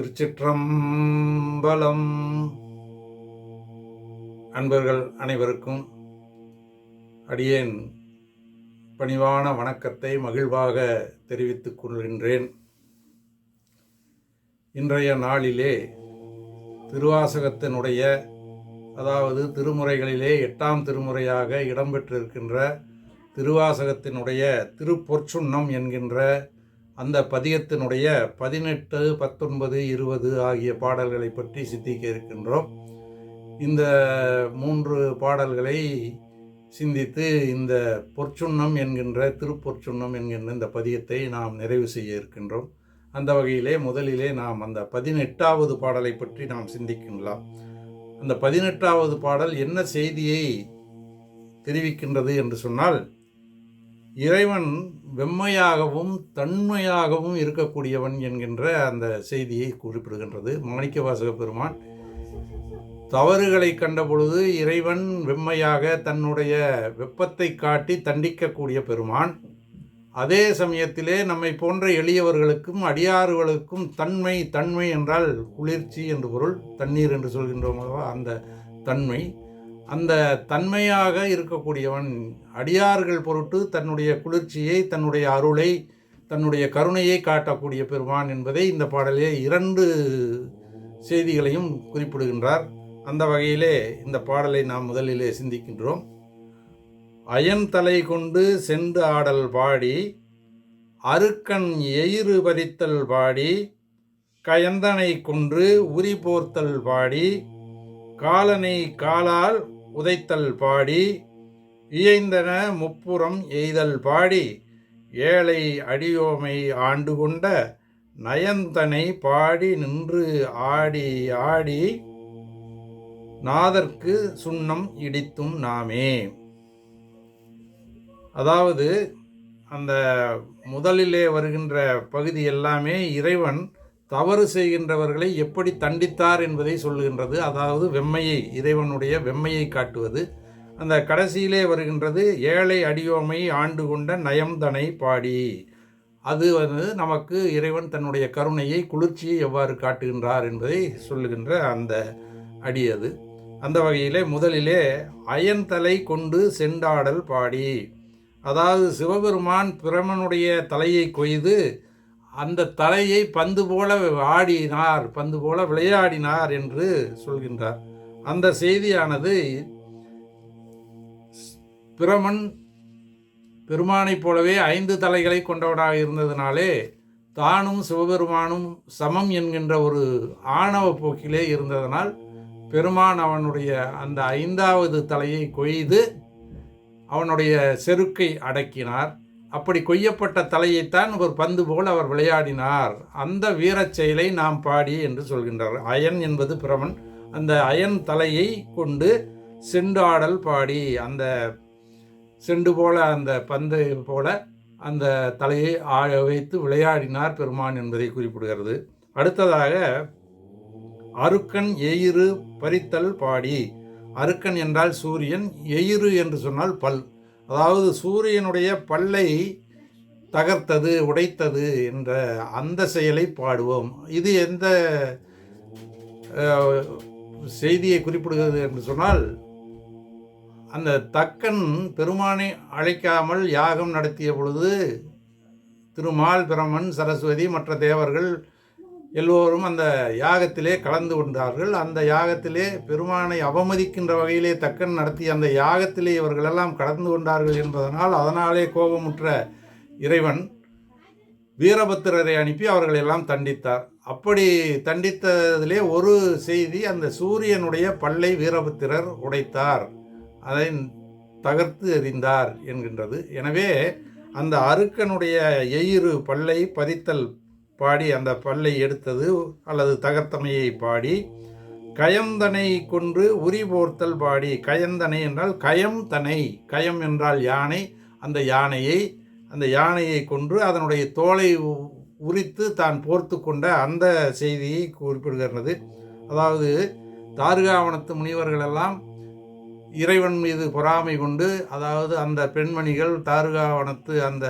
திருச்சிற்றம்பலம். அன்பர்கள் அனைவருக்கும் அடியேன் பணிவான வணக்கத்தை மகிழ்வாக தெரிவித்துக் கொள்கின்றேன். இன்றைய நாளிலே திருவாசகத்தினுடைய அதாவது திருமுறைகளிலே எட்டாம் திருமுறையாக இடம்பெற்றிருக்கின்ற திருவாசகத்தினுடைய திருப்பொற்சுண்ணம் என்கின்ற அந்த பதியத்தினுடைய பதினெட்டு பத்தொன்பது இருபது ஆகிய பாடல்களை பற்றி சிந்திக்க இருக்கின்றோம். இந்த மூன்று பாடல்களை சிந்தித்து இந்த பொற்சுண்ணம் என்கின்ற திருப்பொற்சுண்ணம் என்கின்ற இந்த பதியத்தை நாம் நிறைவு செய்ய இருக்கின்றோம். அந்த வகையிலே முதலிலே நாம் அந்த பதினெட்டாவது பாடலை பற்றி நாம் சிந்திக்கலாம் அந்த பதினெட்டாவது பாடல் என்ன செய்தியை தெரிவிக்கின்றது என்று சொன்னால் இறைவன் வெம்மையாகவும் தன்மையாகவும் இருக்கக்கூடியவன் என்கின்ற அந்த செய்தியை குறிப்பிடுகின்றது. மாணிக்கவாசக பெருமான் தவறுகளை கண்டபொழுது இறைவன் வெம்மையாக தன்னுடைய வெப்பத்தை காட்டி தண்டிக்கக்கூடிய பெருமான். அதே சமயத்திலே நம்மை போன்ற எளியவர்களுக்கும் அடியாறுகளுக்கும் தன்மை தன்மை என்றால் குளிர்ச்சி என்று பொருள் தண்ணீர் என்று சொல்கின்றோம் அல்லவா அந்த தன்மை. அந்த தன்மையாக இருக்கக்கூடியவன் அடியார்கள் பொருட்டு தன்னுடைய குளிர்ச்சியை தன்னுடைய அருளை தன்னுடைய கருணையை காட்டக்கூடிய பெருமான் என்பதை இந்த பாடலிலே இரண்டு செய்திகளையும் குறிப்பிடுகின்றார். அந்த வகையிலே இந்த பாடலை நாம் முதலிலே சிந்திக்கின்றோம். அயன் தலை கொண்டு சென்று ஆடல் பாடி அருக்கன் எயிறு பறித்தல் பாடி கயந்தனை கொன்று உரி போர்த்தல் பாடி காலனை காலால் உதைத்தல் பாடி இயைந்தன முப்புறம் எய்தல் பாடி ஏழை அடியோமை ஆண்டு கொண்ட நயந்தனை பாடி நின்று ஆடி ஆடி நாதற்கு சுண்ணம் இடித்தும் நாமே. அதாவது அந்த முதலிலே வருகின்ற பகுதி எல்லாமே இறைவன் தவறு செய்கின்றவர்களை எப்படி தண்டித்தார் என்பதை சொல்லுகின்றது. அதாவது வெம்மையை இறைவனுடைய வெம்மையை காட்டுவது. அந்த கடைசியிலே வருகின்றது ஏழை அடியோமை ஆண்டு கொண்ட நயம்தனை பாடி. அது வந்து நமக்கு இறைவன் தன்னுடைய கருணையை குளிர்ச்சியை எவ்வாறு காட்டுகின்றார் என்பதை சொல்லுகின்ற அந்த அடி அது. அந்த வகையிலே முதலிலே அயன்தலை கொண்டு செண்டாடல் பாடி. அதாவது சிவபெருமான் பிரமனுடைய தலையை கொய்து அந்த தலையை பந்து போல ஆடினார் பந்து போல விளையாடினார் என்று சொல்கின்றார். அந்த செய்தியானது பிரமன் பெருமானைப் போலவே ஐந்து தலைகளை கொண்டவனாக இருந்ததினாலே தானும் சிவபெருமானும் சமம் என்கின்ற ஒரு ஆணவ போக்கிலே இருந்ததனால் பெருமான் அவனுடைய அந்த ஐந்தாவது தலையை கொய்து அவனுடைய செருக்கை அடக்கினார். அப்படி கொய்யப்பட்ட தலையைத்தான் ஒரு பந்து போல் அவர் விளையாடினார். அந்த வீரச் செயலை நாம் பாடி என்று சொல்கின்றார் அயன் என்பது பிரமன். அந்த அயன் தலையை கொண்டு செண்டாடல் பாடி அந்த செண்டு போல அந்த பந்து போல அந்த தலையை ஆழ வைத்து விளையாடினார் பெருமான் என்பதை குறிப்பிடுகிறது. அடுத்ததாக அருக்கன் எயிறு பறித்தல் பாடி. அருக்கன் என்றால் சூரியன் எயிறு என்று சொன்னால் பல். அதாவது சூரியனுடைய பல்லை தகர்த்தது உடைத்தது என்ற அந்த செயலை பாடுவோம். இது எந்த செய்தியை குறிப்பிடுகிறது என்று சொன்னால் அந்த தக்கன் பெருமானை அழைக்காமல் யாகம் நடத்திய பொழுது திருமால் பிரமன் சரஸ்வதி மற்ற தேவர்கள் எல்லோரும் அந்த யாகத்திலே கலந்து கொண்டார்கள். அந்த யாகத்திலே பெருமானை அவமதிக்கின்ற வகையிலே தக்கன் நடத்தி அந்த யாகத்திலே இவர்களெல்லாம் கலந்து கொண்டார்கள் என்பதனால் அதனாலே கோபமுற்ற இறைவன் வீரபத்திரரை அனுப்பி அவர்களெல்லாம் தண்டித்தார். அப்படி தண்டித்ததிலே ஒரு செய்தி அந்த சூரியனுடைய பல்லை வீரபத்திரர் உடைத்தார். அதை தகர்த்து எறிந்தார் என்கின்றது. எனவே அந்த அருக்கனுடைய எயிறு பல்லை பறித்தல் பாடி அந்த பல்லை எடுத்தது அல்லது தகர்த்தமையை பாடி கயந்தனை கொன்று உரி போர்த்தல் பாடி கயந்தனை என்றால் கயம் தனை கயம் என்றால் யானை அந்த யானையை அந்த யானையை கொன்று அதனுடைய தோலை உரித்து தான் போர்த்து கொண்ட அந்த செய்தியை குறிப்பிடுகிறது. அதாவது தாருகாவனத்து முனிவர்களெல்லாம் இறைவன் மீது பொறாமை கொண்டு அதாவது அந்த பெண்மணிகள் தாருகாவனத்து அந்த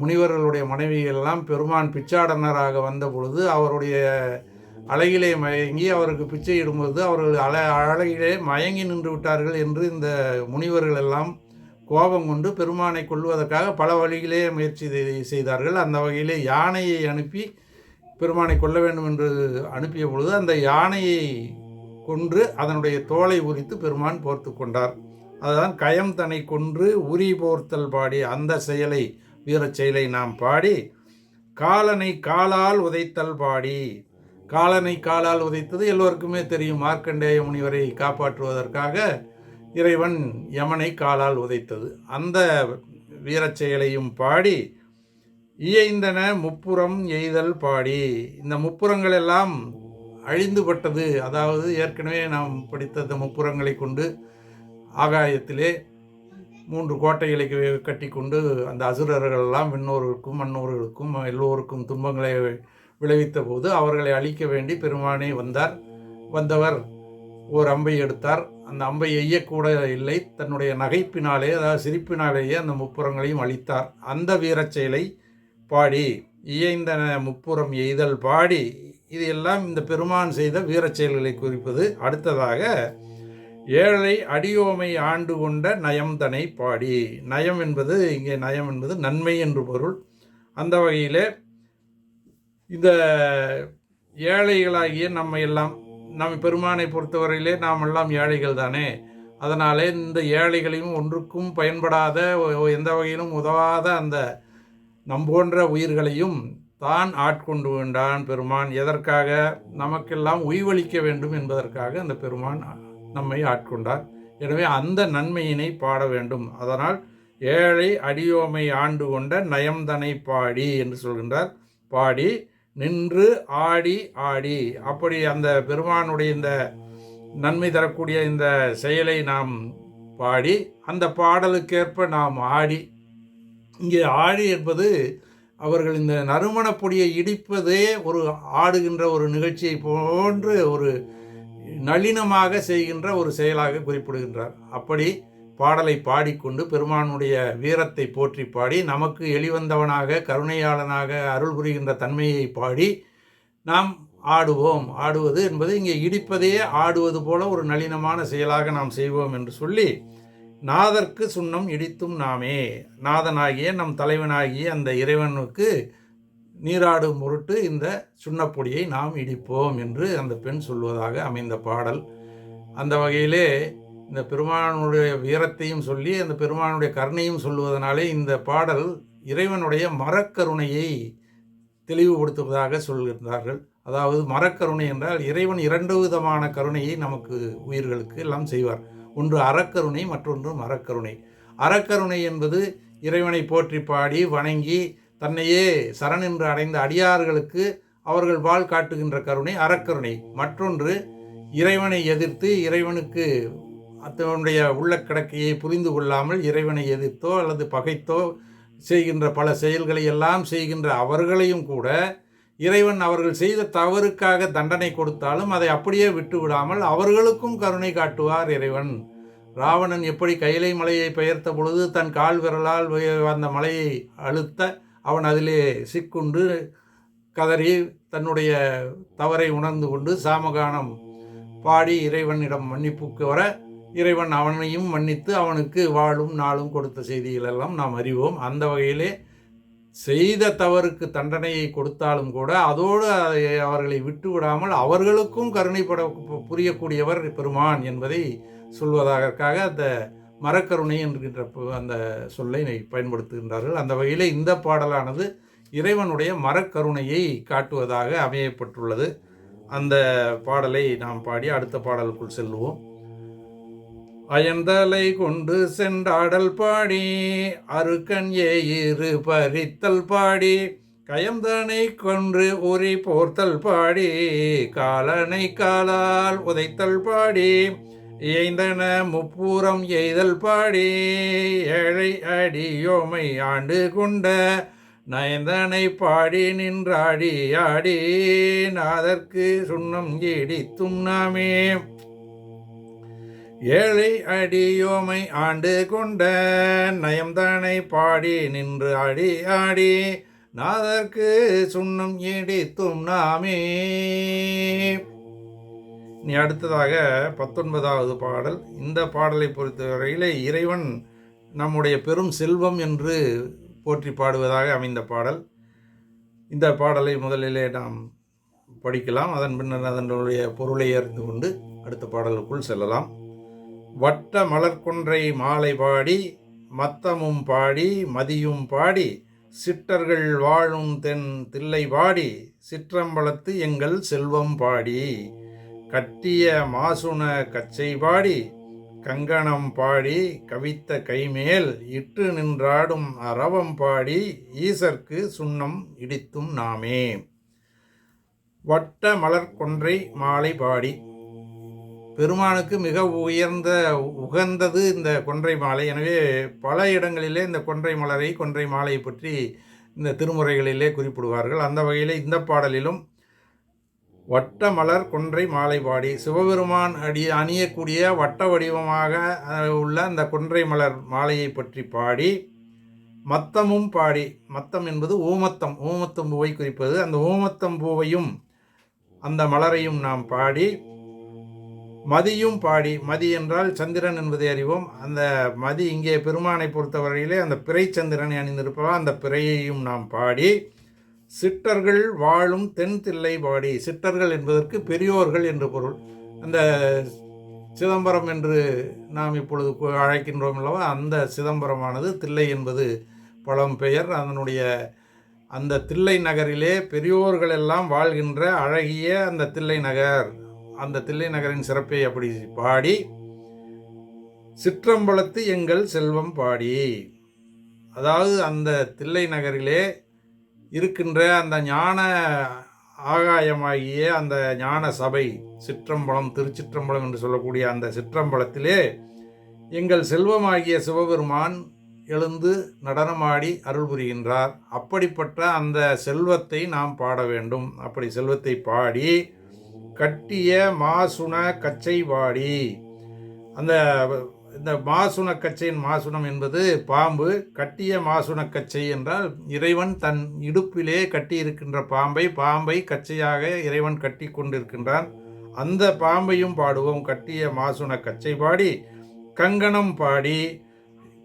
முனிவர்களுடைய மனைவிகள் எல்லாம் பெருமான் பிச்சாடனராக வந்த பொழுது அவருடைய அழகிலே மயங்கி அவருக்கு பிச்சை இடும்போது அவர்கள் அழ அழகிலே மயங்கி நின்று விட்டார்கள் என்று இந்த முனிவர்கள் எல்லாம் கோபம் கொண்டு பெருமானை கொள்வதற்காக பல வழிகளே முயற்சி செய்தார்கள். அந்த வகையிலே யானையை அனுப்பி பெருமானை கொல்ல வேண்டும் என்று அனுப்பிய பொழுது அந்த யானையை கொன்று அதனுடைய தோலை உரித்து பெருமான் போர்த்து கொண்டார். அதுதான் கயம் தன்னை கொன்று உரி போர்த்தல் பாடி அந்த செயலை வீரச் செயலை நாம் பாடி காலனை காலால் உதைத்தல் பாடி. காலனை காலால் உதைத்தது எல்லோருக்குமே தெரியும். மார்க்கண்டேய முனிவரை காப்பாற்றுவதற்காக இறைவன் யமனை காலால் உதைத்தது. அந்த வீரச் செயலையும் பாடி இயைந்தன முப்புறம் எய்தல் பாடி. இந்த முப்புறங்கள் எல்லாம் அழிந்துபட்டது. அதாவது ஏற்கனவே நாம் படித்த இந்த முப்புறங்களை கொண்டு ஆகாயத்திலே மூன்று கோட்டைகளை கட்டி கொண்டு அந்த அசுரர்களெல்லாம் விண்ணோர்களுக்கும் மன்னோர்களுக்கும் எல்லோருக்கும் துன்பங்களை விளைவித்த போது அவர்களை அழிக்க வேண்டி பெருமானே வந்தார். வந்தவர் ஒரு அம்பை எடுத்தார். அந்த அம்பை எய்யக்கூட இல்லை. தன்னுடைய நகைப்பினாலே அதாவது சிரிப்பினாலேயே அந்த முப்புறங்களையும் அழித்தார். அந்த வீரச் செயலை பாடி இயைந்த முப்புறம் எய்தல் பாடி இது எல்லாம் இந்த பெருமான் செய்த வீரச் செயல்களை குறிப்பது. அடுத்ததாக ஏழை அடியோமை ஆண்டு கொண்ட நயம்தனை பாடி. நயம் என்பது இங்கே நயம் என்பது நன்மை என்று பொருள். அந்த வகையிலே இந்த ஏழைகளாகிய நம்ம எல்லாம் நம்ம பெருமானை பொறுத்தவரையிலே நாம் எல்லாம் ஏழைகள் தானே. அதனாலே இந்த ஏழைகளையும் ஒன்றுக்கும் பயன்படாத எந்த வகையிலும் உதவாத அந்த நம்போன்ற உயிர்களையும் தான் ஆட்கொண்டு வேண்டான் பெருமான். எதற்காக? நமக்கெல்லாம் உய்வளிக்க வேண்டும் என்பதற்காக அந்த பெருமான் நம்மை ஆட்கொண்டார். எனவே அந்த நன்மையினை பாட வேண்டும். அதனால் ஏழை அடியோமை ஆண்டு கொண்ட நயம்தனை பாடி என்று சொல்கின்றார். பாடி நின்று ஆடி ஆடி. அப்படி அந்த பெருமானுடைய இந்த நன்மை தரக்கூடிய இந்த செயலை நாம் பாடி அந்த பாடலுக்கேற்ப நாம் ஆடி. இங்கே ஆடி என்பது அவர்கள் இந்த நறுமணப் பொடியை இடிப்பதே ஒரு ஆடுகின்ற ஒரு நிகழ்ச்சியை போன்று ஒரு நளினமாக செய்கின்ற ஒரு செயலாக குறிப்பிடுகின்றார். அப்படி பாடலை பாடிக்கொண்டு பெருமானுடைய வீரத்தை போற்றி பாடி நமக்கு எளிவந்தவனாக கருணையாளனாக அருள் புரிகின்ற தன்மையை பாடி நாம் ஆடுவோம். ஆடுவது என்பது இங்கே இடிப்பதே ஆடுவது போல ஒரு நளினமான செயலாக நாம் செய்வோம் என்று சொல்லி நாதற்கு சுண்ணம் இடித்தும் நாமே. நாதனாகிய நம் தலைவனாகிய அந்த இறைவனுக்கு நீராடும் பொருட்டு இந்த சுண்ணப்பொடியை நாம் இடிப்போம் என்று அந்த பெண் சொல்வதாக அமைந்த பாடல். அந்த வகையிலே இந்த பெருமானுடைய வீரத்தையும் சொல்லி அந்த பெருமானுடைய கருணையும் சொல்லுவதனாலே இந்த பாடல் இறைவனுடைய மரக்கருணையை தெளிவுபடுத்துவதாக சொல்கின்றார்கள். அதாவது மரக்கருணை என்றால் இறைவன் இரண்டு விதமான கருணையை நமக்கு உயிர்களுக்கு எல்லாம் செய்வார். ஒன்று அறக்கருணை மற்றொன்று மரக்கருணை. அறக்கருணை என்பது இறைவனை போற்றி பாடி வணங்கி தன்னையே சரண் என்று அடைந்த அடியார்களுக்கு அவர்கள் வாழ் காட்டுகின்ற கருணை அறக்கருணை. மற்றொன்று இறைவனை எதிர்த்து இறைவனுக்கு தன்னுடைய உள்ள கிடக்கையை புரிந்து கொள்ளாமல் இறைவனை எதிர்த்தோ அல்லது பகைத்தோ செய்கின்ற பல செயல்களை எல்லாம் செய்கின்ற அவர்களையும் கூட இறைவன் அவர்கள் செய்த தவறுக்காக தண்டனை கொடுத்தாலும் அதை அப்படியே விட்டு விடாமல் அவர்களுக்கும் கருணை காட்டுவார் இறைவன். ராவணன் எப்படி கைலை மலையை பெயர்த்த பொழுது தன் கால் விரலால் அந்த மலையை அழுத்த அவன் அதிலே சிக்குண்டு கதறி தன்னுடைய தவறை உணர்ந்து கொண்டு சாமகானம் பாடி இறைவனிடம் மன்னிப்புக்கு வர இறைவன் அவனையும் மன்னித்து அவனுக்கு வாழும் நாளும் கொடுத்த செய்திகளெல்லாம் நாம் அறிவோம். அந்த வகையிலே செய்த தவறுக்கு தண்டனையை கொடுத்தாலும் கூட அதோடு அதை அவர்களை விட்டு விடாமல் அவர்களுக்கும் கருணைப்பட புரியக்கூடியவர் பெருமான் என்பதை சொல்வதற்காக அந்த மரக்கருணை என்கின்ற அந்த சொல்லை பயன்படுத்துகின்றார்கள். அந்த வகையில் இந்த பாடலானது இறைவனுடைய மரக்கருணையை காட்டுவதாக அமையப்பட்டுள்ளது. அந்த பாடலை நாம் பாடி அடுத்த பாடலுக்குள் செல்லுவோம் அயந்தலை கொண்டு சென்றாடல் பாடி அருக்கன் இரு பறித்தல் பாடி கயந்தனை கொன்று உரி போர்த்தல் பாடி காலனை காலால் உதைத்தல் பாடி இயைந்தன முப்பூரம் எய்தல் பாடி ஏழை அடியோமை ஆண்டு கொண்ட நயந்தனை பாடி நின்றாடி ஆடி நாதற்கு சுண்ணம் இடித்தும் நாமே. ஏழை அடியோமை ஆண்டு கொண்ட நயம்தானை பாடி நின்று ஆடி ஆடி நாதற்கு சுண்ணம் இடித்தும் நாமே. நீ அடுத்ததாக பத்தொன்பதாவது பாடல். இந்த பாடலை பொறுத்தவரையிலே இறைவன் நம்முடைய பெரும் செல்வம் என்று போற்றி பாடுவதாக அமைந்த பாடல். இந்த பாடலை முதலிலே நாம் படிக்கலாம். அதன் பின்னர் அதனுடைய பொருளை அறிந்து கொண்டு அடுத்த பாடலுக்குள் செல்லலாம். வட்ட மலர்கொன்றை மாலை பாடி மத்தமும் பாடி மதியும் பாடி சிற்றர்கள் வாழும் தென் தில்லை பாடி சிற்றம்பலத்து எங்கள் செல்வம் பாடி. கட்டிய மாசுன கச்சை பாடி கங்கணம் பாடி கவித்த கைமேல் இட்டு நின்றாடும் அரவம் பாடி ஈசர்க்கு சுண்ணம் இடித்தும் நாமே. வட்ட மலர் கொன்றை மாலை பாடி. பெருமானுக்கு மிக உயர்ந்த உகந்தது இந்த கொன்றை மாலை. எனவே பல இடங்களிலே இந்த கொன்றை மலரை கொன்றை மாலை பற்றி இந்த திருமுறைகளிலே குறிப்பிடுவார்கள். அந்த வகையில் இந்த பாடலிலும் வட்ட மலர் கொன்றை மாலை பாடி சிவபெருமான் அடி அணியக்கூடிய வட்ட வடிவமாக உள்ள அந்த கொன்றை மலர் மாலையை பற்றி பாடி மத்தமும் பாடி மத்தம் என்பது ஊமத்தம் ஊமத்தம் பூவை குறிப்பது. அந்த ஊமத்தம் பூவையும் அந்த மலரையும் நாம் பாடி மதியும் பாடி மதி என்றால் சந்திரன் என்பதை அறிவோம். அந்த மதி இங்கே பெருமானை பொறுத்தவரையிலே அந்த பிறை சந்திரனை அணிந்திருப்பதால் அந்த பிறையையும் நாம் பாடி சிட்டர்கள் வாழும் தென் தில்லை பாடி சிட்டர்கள் என்பதற்கு பெரியோர்கள் என்று பொருள். அந்த சிதம்பரம் என்று நாம் இப்பொழுது அழைக்கின்றோம் அல்லவா? அந்த சிதம்பரமானது தில்லை என்பது பழம் பெயர். அதனுடைய அந்த தில்லை நகரிலே பெரியோர்கள் எல்லாம் வாழ்கின்ற அழகிய அந்த தில்லை நகர். அந்த தில்லை நகரின் சிறப்பை அப்படி பாடி சிற்றம்பலத்து எங்கள் செல்வம் பாடி. அதாவது அந்த தில்லை நகரிலே இருக்கின்ற அந்த ஞான ஆகாயமாகிய அந்த ஞான சபை சிற்றம்பலம் திருச்சிற்றம்பலம் என்று சொல்லக்கூடிய அந்த சிற்றம்பலத்திலே எங்கள் செல்வமாகிய சிவபெருமான் எழுந்து நடனமாடி அருள் புரிகின்றார். அப்படிப்பட்ட அந்த செல்வத்தை நாம் பாட வேண்டும். அப்படி செல்வத்தை பாடி கட்டிய மாசுண கச்சை பாடி அந்த இந்த மாசுண கச்சையின் மாசுணம் என்பது பாம்பு கட்டிய மாசுண கச்சை என்றால் இறைவன் தன் இடுப்பிலே கட்டியிருக்கின்ற பாம்பை பாம்பை கச்சையாக இறைவன் கட்டி கொண்டிருக்கின்றான். அந்த பாம்பையும் பாடுவோம். கட்டிய மாசுண கச்சை பாடி கங்கணம் பாடி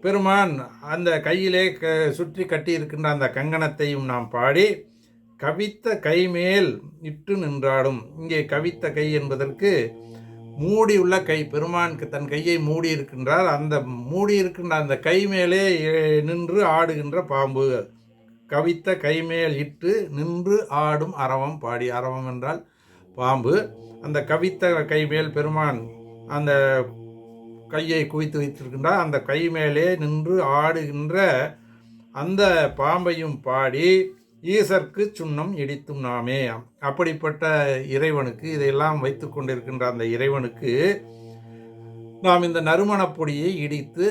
பெருமான் அந்த கையிலே க சுற்றி கட்டியிருக்கின்ற அந்த கங்கணத்தையும் நாம் பாடி கவித்த கைமேல் இட்டு நின்றாடும். இங்கே கவித்த கை என்பதற்கு மூடியுள்ள கை பெருமானுக்கு தன் கையை மூடி இருக்கின்றார் அந்த மூடி இருக்கின்ற அந்த கை மேலே நின்று ஆடுகின்ற பாம்பு. கவித்த கைமேல் இட்டு நின்று ஆடும் அரவம் பாடி அரவம் என்றால் பாம்பு. அந்த கவித்த கைமேல் பெருமான் அந்த கையை குவித்து வைத்திருக்கின்றார். அந்த கை மேலே நின்று ஆடுகின்ற அந்த பாம்பையும் பாடி ஈசர்க்கு சுண்ணம் இடித்தும் நாமே. அப்படிப்பட்ட இறைவனுக்கு இதையெல்லாம் வைத்து கொண்டிருக்கின்ற அந்த இறைவனுக்கு நாம் இந்த நறுமணப் பொடியை இடித்து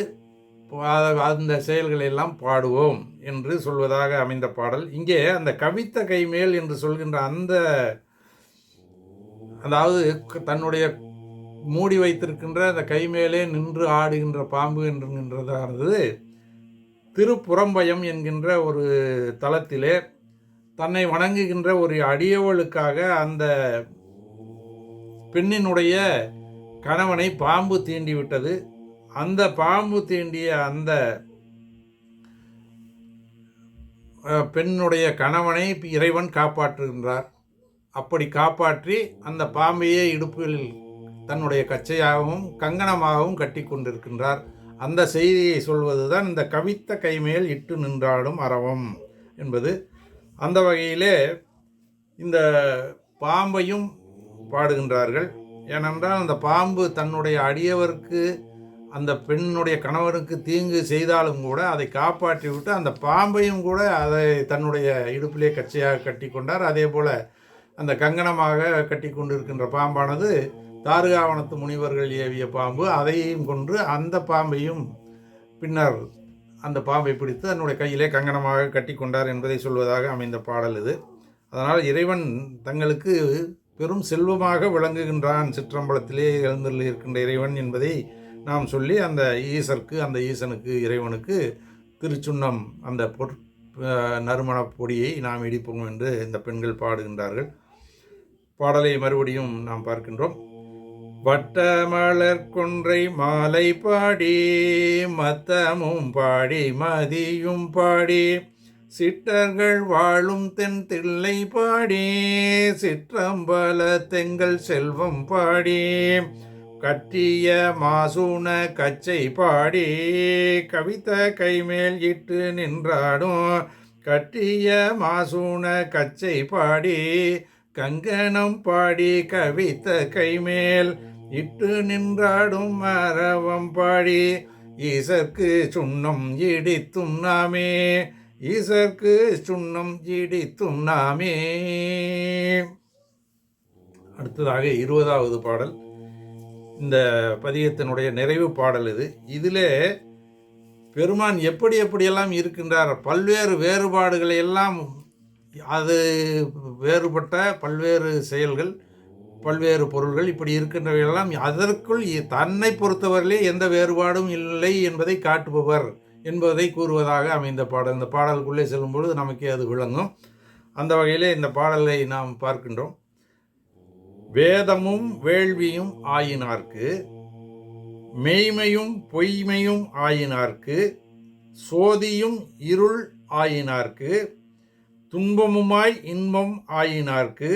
அந்த செயல்களை எல்லாம் பாடுவோம் என்று சொல்வதாக அமைந்த பாடல். இங்கே அந்த கவித்த கைமேல் என்று சொல்கின்ற அந்த அதாவது தன்னுடைய மூடி வைத்திருக்கின்ற அந்த கைமேலே நின்று ஆடுகின்ற பாம்பு என்கின்றதானது திருப்புறம்பயம் என்கின்ற ஒரு தளத்திலே தன்னை வணங்குகின்ற ஒரு அடியவளுக்காக அந்த பெண்ணினுடைய கணவனை பாம்பு தீண்டி விட்டது. அந்த பாம்பு தீண்டிய அந்த பெண்ணுடைய கணவனை இறைவன் காப்பாற்றுகின்றார். அப்படி காப்பாற்றி அந்த பாம்பையே இடுப்பில் தன்னுடைய கச்சையாகவும் கங்கணமாகவும் கட்டி கொண்டிருக்கின்றார். அந்த செய்தியை சொல்வதுதான் இந்த கவித்த கைமேல் இட்டு நின்றாடும் அரவம் என்பது. அந்த வகையிலே இந்த பாம்பையும் பாடுகின்றார்கள். ஏனென்றால் அந்த பாம்பு தன்னுடைய அடியவருக்கு அந்த பெண்ணுடைய கணவனுக்கு தீங்கு செய்தாலும் கூட அதை காப்பாற்றி விட்டு அந்த பாம்பையும் கூட அதை தன்னுடைய இடுப்பிலே கச்சையாக கட்டி கொண்டார். அதே போல் அந்த கங்கணமாக கட்டி கொண்டிருக்கின்ற பாம்பானது தாருகாவனத்து முனிவர்கள் ஏவிய பாம்பு. அதையும் கொன்று அந்த பாம்பையும் பின்னர் அந்த பாம்பை பிடித்து தன்னுடைய கையிலே கங்கணமாக கட்டி கொண்டார் என்பதை சொல்வதாக அமைந்த பாடல் இது. அதனால் இறைவன் தங்களுக்கு பெரும் செல்வமாக விளங்குகின்றான். சிற்றம்பலத்திலே எழுந்துள்ள இருக்கின்ற இறைவன் என்பதை நாம் சொல்லி அந்த ஈசருக்கு அந்த ஈசனுக்கு இறைவனுக்கு திருச்சுண்ணம் அந்த பொற் நறுமண நறுமணப் பொடியை நாம் இடிப்போம் என்று இந்த பெண்கள் பாடுகின்றார்கள். பாடலை மறுபடியும் நாம் பார்க்கின்றோம். வட்டமலர் கொன்றை மாலை பாடி மத்தமும் பாடி மதியும் பாடி சிட்டர்கள் வாழும் தென் தில்லை பாடி சிற்றம்பல தெங்கள் செல்வம் பாடி கட்டிய மாசூன கச்சை பாடி கவித கைமேல் இட்டு நின்றாடும் கட்டிய மாசூன கச்சை பாடி கங்கணம் பாடி கவித்த கைமேல் இட்டு நின்றாடும் மரவம் பாடி ஈசர்க்கு சுண்ணம் இடித்தும் நாமே ஈசற்கு சுண்ணம் இடித்தும் நாமே. அடுத்ததாக இருபதாவது பாடல். இந்த பதியத்தினுடைய நிறைவு பாடல் இது. இதில் பெருமான் எப்படி எப்படியெல்லாம் இருக்கின்றார் பல்வேறு வேறுபாடுகளை எல்லாம் அது வேறுபட்ட பல்வேறு செயல்கள் பல்வேறு பொருள்கள் இப்படி இருக்கின்றவையெல்லாம் அதற்குள் தன்னை பொறுத்தவரையிலே எந்த வேறுபாடும் இல்லை என்பதை காட்டுபவர் என்பதை கூறுவதாக அமைந்த பாடல். இந்த பாடலுக்குள்ளே செல்லும் பொழுது நமக்கே அது விளங்கும். அந்த வகையிலே இந்த பாடலை நாம் பார்க்கின்றோம். வேதமும் வேள்வியும் ஆயினார்க்கு மெய்மையும் பொய்மையும் ஆயினார்க்கு சோதியும் இருள் ஆயினார்க்கு துன்பமுமாய் இன்பம் ஆயினார்க்கு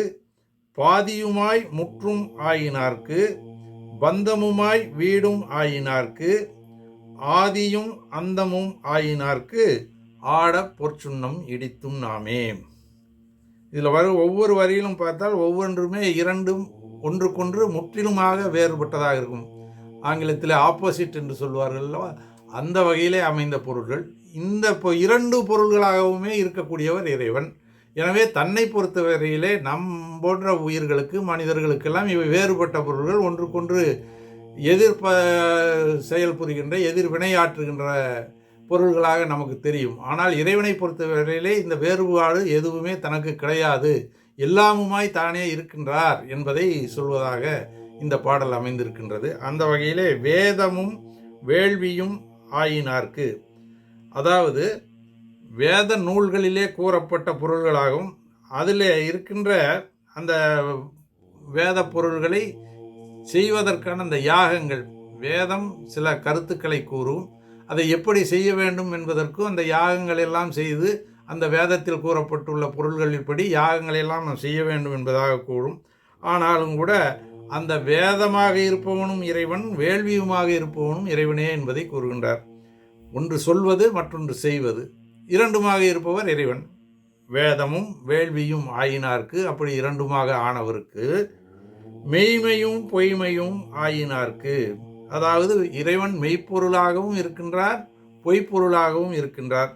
பாதியுமாய் முற்றும் ஆயினார்க்கு பந்தமுமாய் வீடும் ஆயினார்க்கு ஆதியும் அந்தமும் ஆயினார்க்கு ஆட பொற்சுண்ணம் இடித்தும் நாமே. இதில் வர ஒவ்வொரு வரியிலும் பார்த்தால் ஒவ்வொன்றுமே இரண்டும் ஒன்றுக்கொன்று முற்றிலுமாக வேறுபட்டதாக இருக்கும். ஆங்கிலத்தில் ஆப்போசிட் என்று சொல்வார்கள் அந்த வகையிலே அமைந்த பொருள்கள் இந்த பொ- இரண்டு பொருள்களாகவுமே இருக்கக்கூடியவர் இறைவன். எனவே தன்னை பொறுத்தவரையிலே நம் போன்ற உயிர்களுக்கு மனிதர்களுக்கெல்லாம் இவை வேறுபட்ட பொருள்கள். ஒன்றுக்கொன்று எதிர்ப்ப செயல் புரிகின்ற எதிர் வினையாற்றுகின்ற பொருள்களாக நமக்கு தெரியும். ஆனால் இறைவனை பொறுத்தவரையிலே இந்த வேறுபாடு எதுவுமே தனக்கு கிடையாது. எல்லாமுமாய் தானே இருக்கின்றார் என்பதை சொல்வதாக இந்த பாடல் அமைந்திருக்கின்றது. அந்த வகையிலே வேதமும் வேள்வியும் ஆயினார்க்கு. அதாவது வேத நூல்களிலே கூறப்பட்ட பொருள்களாகும் அதில் இருக்கின்ற அந்த வேத பொருள்களை செய்வதற்கான அந்த யாகங்கள். வேதம் சில கருத்துக்களை கூறும். அதை எப்படி செய்ய வேண்டும் என்பதற்கும் அந்த யாகங்கள் எல்லாம் செய்து அந்த வேதத்தில் கூறப்பட்டுள்ள பொருள்களின்படி யாகங்களை எல்லாம் நாம் செய்ய வேண்டும் என்பதாக கூறும். ஆனாலும் கூட அந்த வேதமாக இருப்பவனும் இறைவன் வேள்வியுமாக இருப்பவனும் இறைவனே என்பதை கூறுகின்றார். ஒன்று சொல்வது மற்றொன்று செய்வது. இரண்டுமாக இருப்பவர் இறைவன். வேதமும் வேள்வியும் ஆயினார்க்கு அப்படி இரண்டுமாக ஆனவருக்கு மெய்மையும் பொய்மையும் ஆயினார்க்கு. அதாவது இறைவன் மெய்ப்பொருளாகவும் இருக்கின்றார் பொய்ப்பொருளாகவும் இருக்கின்றார்.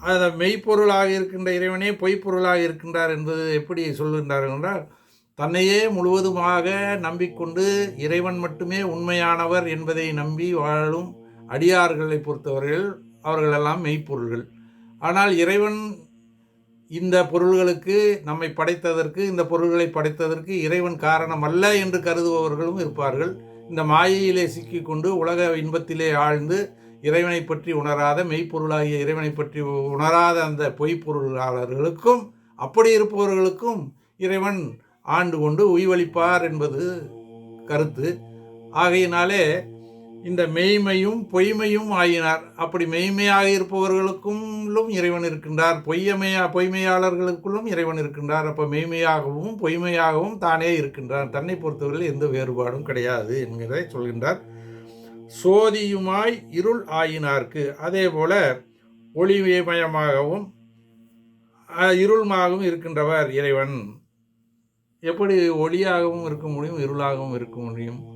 அந்த மெய்ப்பொருளாக இருக்கின்ற இறைவனே பொய்ப்பொருளாக இருக்கின்றார் என்பது எப்படி சொல்கின்றார் என்றால் தன்னையே முழுவதுமாக நம்பிக்கொண்டு இறைவன் மட்டுமே உண்மையானவர் என்பதை நம்பி வாழும் அடியார்களை பொறுத்தவரையில் அவர்களெல்லாம் மெய்ப்பொருள்கள். ஆனால் இறைவன் இந்த பொருள்களுக்கு நம்மை படைத்ததற்கு இந்த பொருள்களை படைத்ததற்கு இறைவன் காரணம் அல்ல என்று கருதுபவர்களும் இருப்பார்கள். இந்த மாயையிலே சிக்கிக்கொண்டு உலக இன்பத்திலே ஆழ்ந்து இறைவனை பற்றி உணராத மெய்ப்பொருளாகிய இறைவனை பற்றி உணராத அந்த பொய்ப்பொருளாளர்களுக்கும் அப்படி இருப்பவர்களுக்கும் இறைவன் ஆண்டு கொண்டு உய்வளிப்பார் என்பது கருத்து. ஆகையினாலே இந்த மெய்மையும் பொய்மையும் ஆயினார். அப்படி மெய்மையாக இருப்பவர்களுக்குள்ளும் இறைவன் இருக்கின்றார். பொய்யமையா பொய்மையாளர்களுக்குள்ளும் இறைவன் இருக்கின்றார். அப்போ மெய்மையாகவும் பொய்மையாகவும் தானே இருக்கின்றார் தன்னை பொறுத்தவரையில் எந்த வேறுபாடும் கிடையாது என்கிறதை சொல்கின்றார். சோதியுமாய் இருள் ஆயினார்க்கு. அதே போல ஒளிமயமாகவும் இருள்மாகவும் இருக்கின்றவர் இறைவன். எப்படி ஒளியாகவும் இருக்க முடியும் இருளாகவும் இருக்க முடியும்?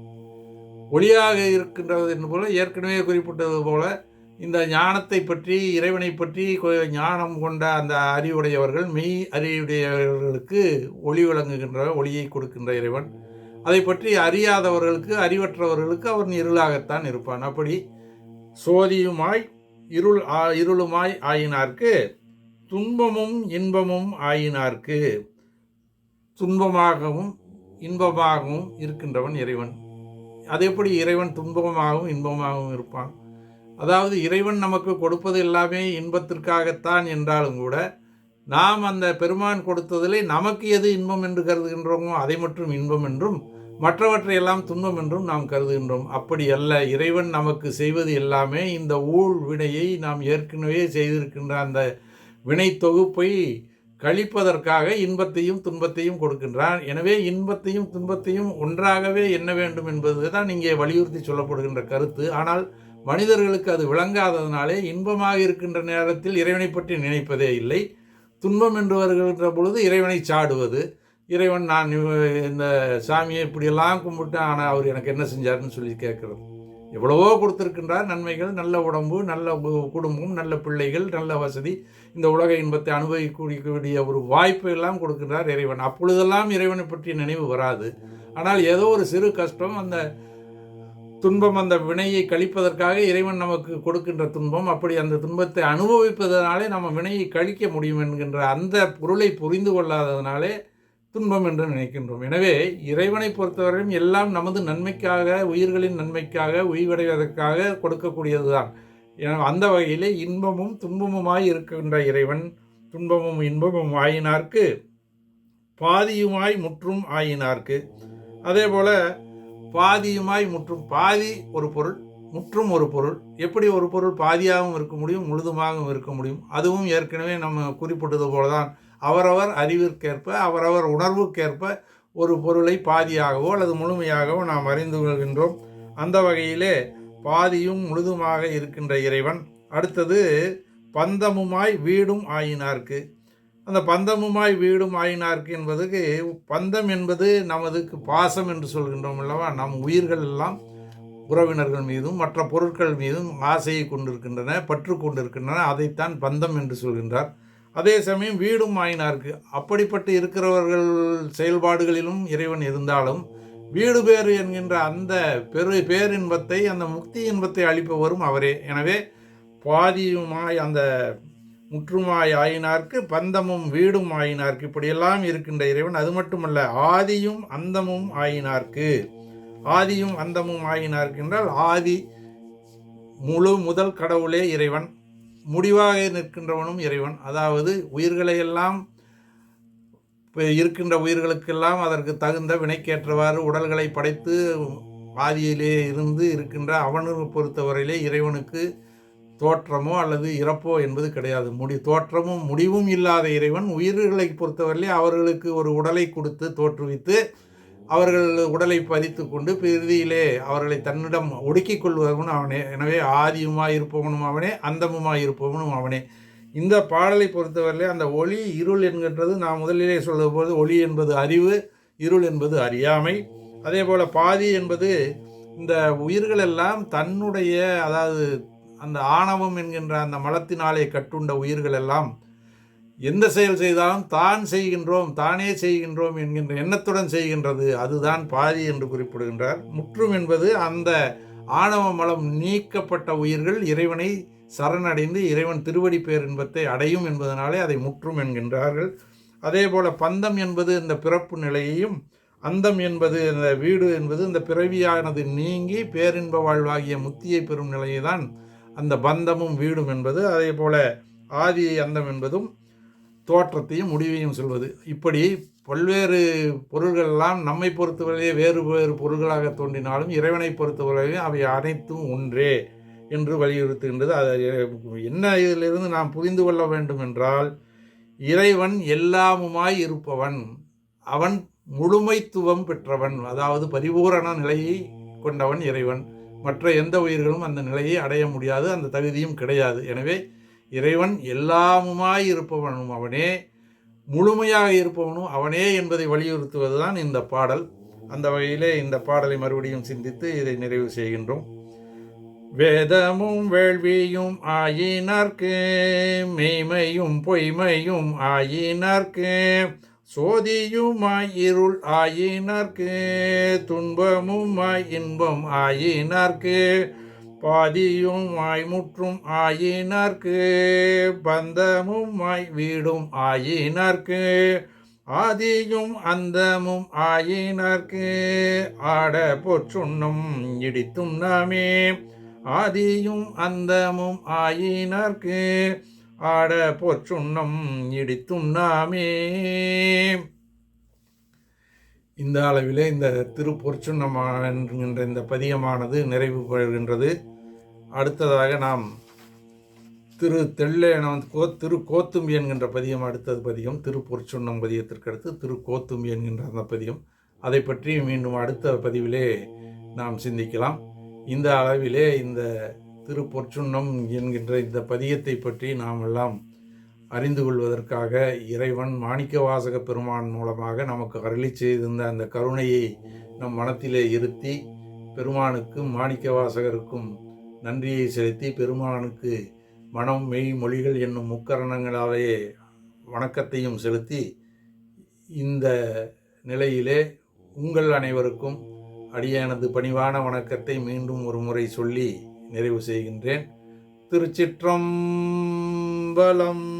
ஒளியாக இருக்கின்றது என்று போல ஏற்கனவே குறிப்பிட்டது போல இந்த ஞானத்தை பற்றி இறைவனை பற்றி ஞானம் கொண்ட அந்த அறிவுடையவர்கள் மெய் அறிவுடையவர்களுக்கு ஒளி விளங்குகின்ற ஒளியை கொடுக்கின்ற இறைவன். அதை பற்றி அறியாதவர்களுக்கு அறிவற்றவர்களுக்கு அவன் இருளாகத்தான் இருப்பான். அப்படி சோதியுமாய் இருள் ஆ- இருளுமாய் ஆயினார்க்கு துன்பமும் இன்பமும் ஆயினார்க்கு துன்பமாகவும் இன்பமாகவும் இருக்கின்றவன் இறைவன். அது எப்படி இறைவன் துன்பமாகவும் இன்பமாகவும் இருப்பான்? அதாவது இறைவன் நமக்கு கொடுப்பது எல்லாமே இன்பத்திற்காகத்தான் என்றாலும் கூட நாம் அந்த பெருமான் கொடுத்ததிலே நமக்கு எது இன்பம் என்று கருதுகின்றோமோ அதை மட்டும் இன்பம் என்றும் மற்றவற்றையெல்லாம் துன்பம் என்றும் நாம் கருதுகின்றோம். அப்படி அல்ல இறைவன் நமக்கு செய்வது எல்லாமே இந்த ஊழ் வினையை நாம் ஏற்கனவே செய்திருக்கின்ற அந்த வினை தொகுப்பை கழிப்பதற்காக இன்பத்தையும் துன்பத்தையும் கொடுக்கின்றான் எனவே இன்பத்தையும் துன்பத்தையும் ஒன்றாகவே எண்ண வேண்டும் என்பது தான் இங்கே வலியுறுத்தி சொல்லப்படுகின்ற கருத்து. ஆனால் மனிதர்களுக்கு அது விளங்காததினாலே இன்பமாக இருக்கின்ற நேரத்தில் இறைவனை பற்றி நினைப்பதே இல்லை. துன்பம் என்று வருகின்ற பொழுது இறைவனை சாடுவது. இறைவன் நான் இந்த சாமியை இப்படியெல்லாம் கும்பிட்டேன் ஆனால் அவர் எனக்கு என்ன செஞ்சார்னு சொல்லி கேட்குறது. எவ்வளவோ கொடுத்திருக்கின்றார். நன்மைகள் நல்ல உடம்பு நல்ல கு- குடும்பம் நல்ல பிள்ளைகள் நல்ல வசதி. இந்த உலக இன்பத்தை அனுபவிக்கக்கூடிய ஒரு வாய்ப்பை எல்லாம் கொடுக்கின்றார் இறைவன். அப்பொழுதெல்லாம் இறைவனை பற்றிய நினைவு வராது. ஆனால் ஏதோ ஒரு சிறு கஷ்டம் அந்த துன்பம் அந்த வினையை கழிப்பதற்காக இறைவன் நமக்கு கொடுக்கின்ற துன்பம் அப்படி அந்த துன்பத்தை அனுபவிப்பதனாலே நம்ம வினையை கழிக்க முடியும் என்கின்ற அந்த பொருளை புரிந்து கொள்ளாததுனாலே துன்பம் என்று நினைக்கின்றோம். எனவே இறைவனை பொறுத்தவரையும் எல்லாம் நமது நன்மைக்காக உயிர்களின் நன்மைக்காக உயிர்வடைவதற்காக கொடுக்கக்கூடியதுதான். எனவே அந்த வகையிலே இன்பமும் துன்பமுமாய் இருக்கின்ற இறைவன் துன்பமும் இன்பமும் ஆயினார்க்கு பாதியுமாய் முற்றும் ஆயினார்க்கு. அதே போல பாதியுமாய் முற்றும் பாதி ஒரு பொருள் முற்றும் ஒரு பொருள். எப்படி ஒரு பொருள் பாதியாகவும் இருக்க முடியும் முழுதுமாகவும் இருக்க முடியும்? அதுவும் ஏற்கனவே நம்ம குறிப்பிட்டது போல தான் அவரவர் அறிவிற்கேற்ப அவரவர் உணர்வுக்கேற்ப ஒரு பொருளை பாதியாகவோ அல்லது முழுமையாகவோ நாம் அறிந்து கொள்கின்றோம். அந்த வகையிலே பாதியும் முழுதுமாக இருக்கின்ற இறைவன். அடுத்தது பந்தமுமாய் வீடும் ஆயினார்க்கு. அந்த பந்தமுமாய் வீடும் ஆயினார்க்கு என்பதுக்கு பந்தம் என்பது நமதுக்கு பாசம் என்று சொல்கின்றோம் அல்லவா? நம் உயிர்கள் எல்லாம் உறவினர்கள் மீதும் மற்ற பொருட்கள் மீதும் ஆசையை கொண்டிருக்கின்றன பற்று கொண்டிருக்கின்றன. அதைத்தான் பந்தம் என்று சொல்கின்றார். அதே சமயம் வீடும் ஆயினார்க்கு அப்படிப்பட்டு இருக்கிறவர்கள் செயல்பாடுகளிலும் இறைவன் இருந்தாலும் வீடு பேறு என்கின்ற அந்த பெரு பேரின்பத்தை அந்த முக்தி இன்பத்தை அளிப்பவரும் அவரே. எனவே பாதியுமாய் அந்த முற்றுமாய் ஆயினார்க்கு பந்தமும் வீடும் ஆயினார்க்கு இப்படியெல்லாம் இருக்கின்ற இறைவன் அது மட்டுமல்ல ஆதியும் அந்தமும் ஆயினார்க்கு. ஆதியும் அந்தமும் ஆயினார்க்கு என்றால் ஆதி முழு முதல் கடவுளே இறைவன். முடிவாக நிற்கின்றவனும் இறைவன். அதாவது உயிர்களையெல்லாம் இருக்கின்ற உயிர்களுக்கெல்லாம் அதற்கு தகுந்த வினைக்கேற்றவாறு உடல்களை படைத்து ஆதியிலே இருந்து இருக்கின்ற அவனு பொறுத்தவரையிலே இறைவனுக்கு தோற்றமோ அல்லது இறப்போ என்பது கிடையாது. முடி தோற்றமும் முடிவும் இல்லாத இறைவன் உயிர்களை பொறுத்தவரையிலே அவர்களுக்கு ஒரு உடலை கொடுத்து தோற்றுவித்து அவர்கள் உடலை பதித்து கொண்டு இறுதியிலே அவர்களை தன்னிடம் ஒடுக்கிக் கொள்வவனும் அவனே. எனவே ஆதியுமாய் இருப்பவனும் அவனே அந்தமுமாய் இருப்பவனும் அவனே. இந்த பாடலை பொறுத்தவரையிலே அந்த ஒளி இருள் என்கின்றது நான் முதலிலே சொல்லும்போது ஒளி என்பது அறிவு இருள் என்பது அறியாமை. அதே போல் பாதி என்பது இந்த உயிர்களெல்லாம் தன்னுடைய அதாவது அந்த ஆணவம் என்கின்ற அந்த மலத்தினாலே கட்டுண்ட உயிர்கள் எல்லாம் எந்த செயல் செய்தாலும் தான் செய்கின்றோம் தானே செய்கின்றோம் என்கின்ற எண்ணத்துடன் செய்கின்றது. அதுதான் பாதி என்று குறிப்பிடுகின்றார். முற்றும் என்பது அந்த ஆணவ மலம் நீக்கப்பட்ட உயிர்கள் இறைவனை சரணடைந்து இறைவன் திருவடி பேர் இன்பத்தை அடையும் என்பதனாலே அதை முற்றும் என்கின்றார்கள். அதே போல பந்தம் என்பது இந்த பிறப்பு நிலையையும் அந்தம் என்பது இந்த வீடு என்பது இந்த பிறவியானது நீங்கி பேரின்ப வாழ்வாகிய முத்தியை பெறும் நிலையை தான் அந்த பந்தமும் வீடும் என்பது. அதே போல ஆதி அந்தம் என்பதும் தோற்றத்தையும் முடிவையும் சொல்வது. இப்படி பல்வேறு பொருள்கள்லாம் நம்மை பொறுத்தவரையிலே வேறு வேறு பொருள்களாக தோன்றினாலும் இறைவனை பொறுத்தவரையிலே அவை அனைத்தும் ஒன்றே என்று வலியுறுத்துகின்றது. அது என்ன இதிலிருந்து நாம் புரிந்து கொள்ள வேண்டும் என்றால் இறைவன் எல்லாமுமாய் இருப்பவன் அவன் முழுமைத்துவம் பெற்றவன் அதாவது பரிபூரண நிலையை கொண்டவன் இறைவன். மற்ற எந்த உயிர்களும் அந்த நிலையை அடைய முடியாது அந்த தகுதியும் கிடையாது. எனவே இறைவன் எல்லாமுமாய் இருப்பவனும் அவனே முழுமையாக இருப்பவனும் அவனே என்பதை வலியுறுத்துவதுதான் இந்த பாடல். அந்த வகையிலே இந்த பாடலை மறுபடியும் சிந்தித்து இதை நிறைவு செய்கின்றோம். வேதமும் வேள்வியும் ஆயினார்க்கு மெய்மையும் பொய்மையும் ஆயினார்க்கு சோதியுமாய் இருள் ஆயினார்க்கு துன்பமுமாய் இன்பம் ஆயினார்க்கே பாதியுமாய் முற்றும் ஆயினார்க்கு மாய் வீடும் ஆயினார்க்கு ஆதியும் அந்தமும் ஆயினர்க்கு ஆட பொற்றுண்ணும் இடித்தும் நாமே. ஆதியும் அந்தமும் ஆயினர்க்கு ஆட போற்றுண்ணும் இடித்தும் நாமே. இந்த அளவிலே இந்த திருப்பொற்சுண்ணம் என்கின்ற இந்த பதியமானது நிறைவு பெறுகின்றது. அடுத்ததாக நாம் திரு தெள்ளேனம் கோ திரு கோத்தும்பி என்கின்ற பதியம் அடுத்தது பதியம் திரு பொற்சுண்ணம் பதியத்திற்கு அடுத்து திரு கோத்தும்பி என்கின்ற அந்த பதியம் அதை பற்றி மீண்டும் அடுத்த பதிவிலே நாம் சிந்திக்கலாம். இந்த அளவிலே இந்த திரு பொற்சுண்ணம் என்கின்ற இந்த பதியத்தை பற்றி நாம் எல்லாம் அறிந்து கொள்வதற்காக இறைவன் மாணிக்க வாசக பெருமான் மூலமாக நமக்கு அருளி செய்திருந்த அந்த கருணையை நம் மனத்திலே இருத்தி பெருமானுக்கும் மாணிக்க வாசகருக்கும் நன்றியை செலுத்தி பெருமானுக்கு மனம் மெய் மொழிகள் என்னும் முக்கரணங்களாலேயே வணக்கத்தையும் செலுத்தி இந்த நிலையிலே உங்கள் அனைவருக்கும் அடியானது பணிவான வணக்கத்தை மீண்டும் ஒரு முறை சொல்லி நிறைவு செய்கின்றேன். திருச்சிற்றம்பலம்